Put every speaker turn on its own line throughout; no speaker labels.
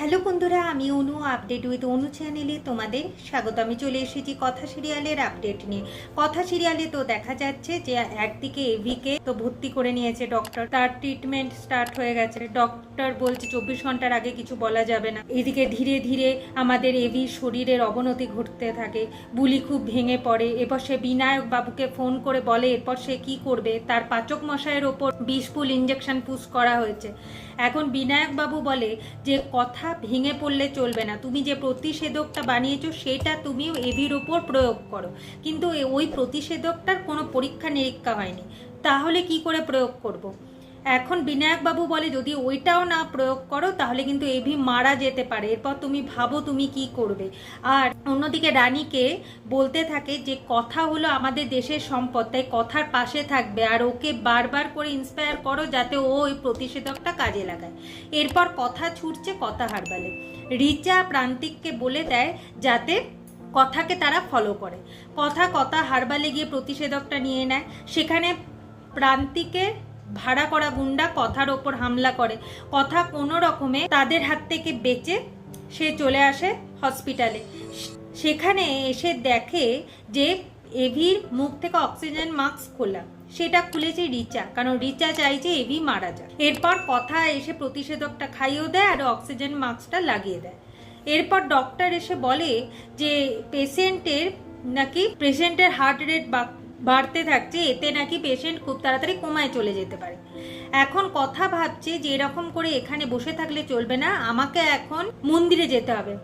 Hello বন্ধুরা, আমি অনু update with অনু চ্যানেলে তোমাদের স্বাগত। আমি চলে এসেছি কথা সিরিয়ালের আপডেট নিয়ে। কথা সিরিয়ালে তো দেখা যাচ্ছে যে একদিকে এভিকে তো ভর্তি করে নিয়েছে ডক্টর তার ট্রিটমেন্ট স্টার্ট হয়ে গেছে। ডক্টর বলছে চব্বিশ ঘণ্টার আগে কিছু বলা যাবে না। এদিকে ধীরে ধীরে আমাদের এভির শরীরের অবনতি ঘটতে থাকে। বুলি খুব ভেঙে পড়ে। এরপর সে বিনায়ক বাবুকে ফোন করে বলে, এরপর সে কি করবে? তার পাচক মশাইয়ের ওপর বিষফুল ইঞ্জেকশন পুশ করা হয়েছে। এখন বিনায়ক বাবু বলে যে, কথা ভেঙে পড়লে চলবে না। তুমি যে প্রতিষেধকটা বানিয়েছো, সেটা তুমি এভির ওপর প্রয়োগ করো। কিন্তু ওই প্রতিষেধকটার কোনো পরীক্ষা নিরীক্ষা হয়নি। তাহলে কি করে প্রয়োগ করব। এখন বিনায়ক বাবু বলে, যদি ওইটাও না প্রয়োগ করো, তাহলে কিন্তু এভি মারা যেতে পারে। এরপর তুমি ভাবো তুমি কি করবে। আর অন্যদিকে রানীকে বলতে থাকে যে, কথা হলো আমাদের দেশের সম্পদ, তাই কথার পাশে থাকবে। আর ওকে বারবার করে ইন্সপায়ার করো যাতে ও ওই প্রতিষেধকটা কাজে লাগায়। এরপর কথা ছুটছে কথা হারবালে। রিচা প্রান্তিককে বলে দেয় যাতে কথাকে তারা ফলো করে। কথা কথা হারবালে গিয়ে প্রতিষেধকটা নিয়ে নেয়। সেখানে প্রান্তিকে ভাড়া করা গুন্ডা কথার ওপর হামলা করে। কথা কোনো রকমে তাদের হাত থেকে বেঁচে সে চলে আসে হসপিটালে সেখানে এসে দেখে যে এভির মুখ থেকে অক্সিজেন মাস্ক খোলা। সেটা খুলেছে রিচা, কারণ রিচা চাইছে এভি মারা যায় এরপর কথা এসে প্রতিষেধকটা খাইয়েও দেয় আর অক্সিজেন মাস্কটা লাগিয়ে দেয়। এরপর ডক্টর এসে বলে যে পেশেন্টের নাকি পেশেন্টের হার্ট রেট বাড়তে থাকছে, এতে নাকি পেশেন্ট খুব তাড়াতাড়ি কোমায় চলে যেতে পারে। এখন কথা ভাবছে যে এরকম করে এখানে বসে থাকলে চলবে না, আমাকে এখন মন্দিরে যেতে হবে।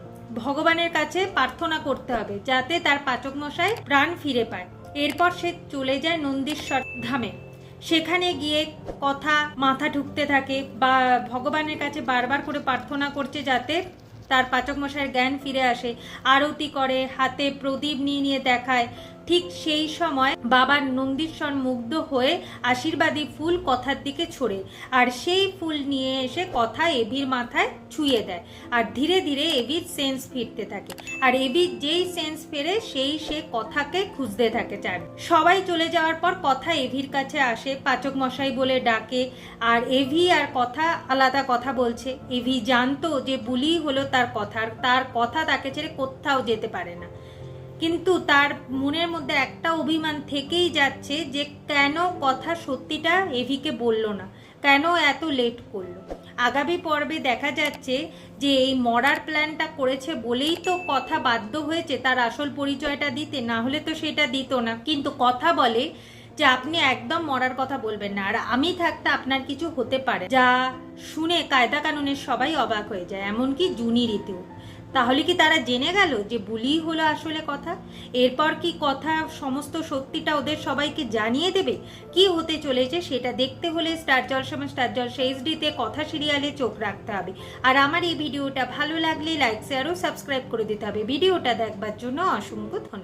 ভগবানের কাছে প্রার্থনা করতে হবে, যাতে তার পাচক মশাই প্রাণ ফিরে পায়। এরপর সে চলে যায় নন্দীশ্বর ধামে। সেখানে গিয়ে কথা মাথা ঢুকতে থাকে বা ভগবানের কাছে বারবার করে প্রার্থনা করছে যাতে তার পাচক মশাইয়ের জ্ঞান ফিরে আসে। আরতি করে, হাতে প্রদীপ নিয়ে নিয়ে দেখায় ঠিক সেই সময় বাবার নন্দীশ্বর মুগ্ধ হয়ে আশীর্বাদী ফুল কথার দিকে ছড়ে আর সেই ফুল নিয়ে এসে কথা এভির মাথায় ছুঁয়ে দেয়। আর ধীরে ধীরে এভির সেন্স ফিরতে থাকে। আর এভির যেই সেন্স ফেরে সেই সে কথাকে খুঁজতে থাকে চার। সবাই চলে যাওয়ার পর কথা এভির কাছে আসে, পাচক মশাই বলে ডাকে, আর এভি আর কথা আলাদা কথা বলছে। এভি জানতো যে বুলি হলো তার কথা, আর তার কথা তাকে ছেড়ে কোথাও যেতে পারে না। কিন্তু তার মনের মধ্যে একটা অভিমান থেকেই যাচ্ছে যে কেন কথা সত্যিটা এভিকে বলল না? কেন এত লেট করল? আগামী পর্বে দেখা যাচ্ছে যে এই মরার প্ল্যানটা করেছে বলেই তো কথা বাধ্য হয়েছে তার আসল পরিচয়টা দিতে, না হলে তো সেটা দিত না। কিন্তু কথা বলে যে আপনি একদম মরার কথা বলবেন না। আর আমি থাকতে আপনার কিছু হতে পারে। যা শুনে কায়দা কানুনের সবাই অবাক হয়ে যায়, এমনকি জুনি রীতিও। তাহলে কি তারা জেনে গেল যে বুলি হলো আসলে কথা? এরপর কি কথা সমস্ত সত্যিটা ওদের সবাইকে জানিয়ে দেবে? কি হতে চলেছে সেটা দেখতে হলে স্টার জলসময় স্টার জলসা এইচডিতে কথা সিরিয়ালে চোখ রাখতে হবে। আর আমার এই ভিডিওটা ভালো লাগলে লাইক, শেয়ার ও সাবস্ক্রাইব করে দিতে হবে। ভিডিওটা দেখবার জন্য অসংখ্য ধন্যবাদ।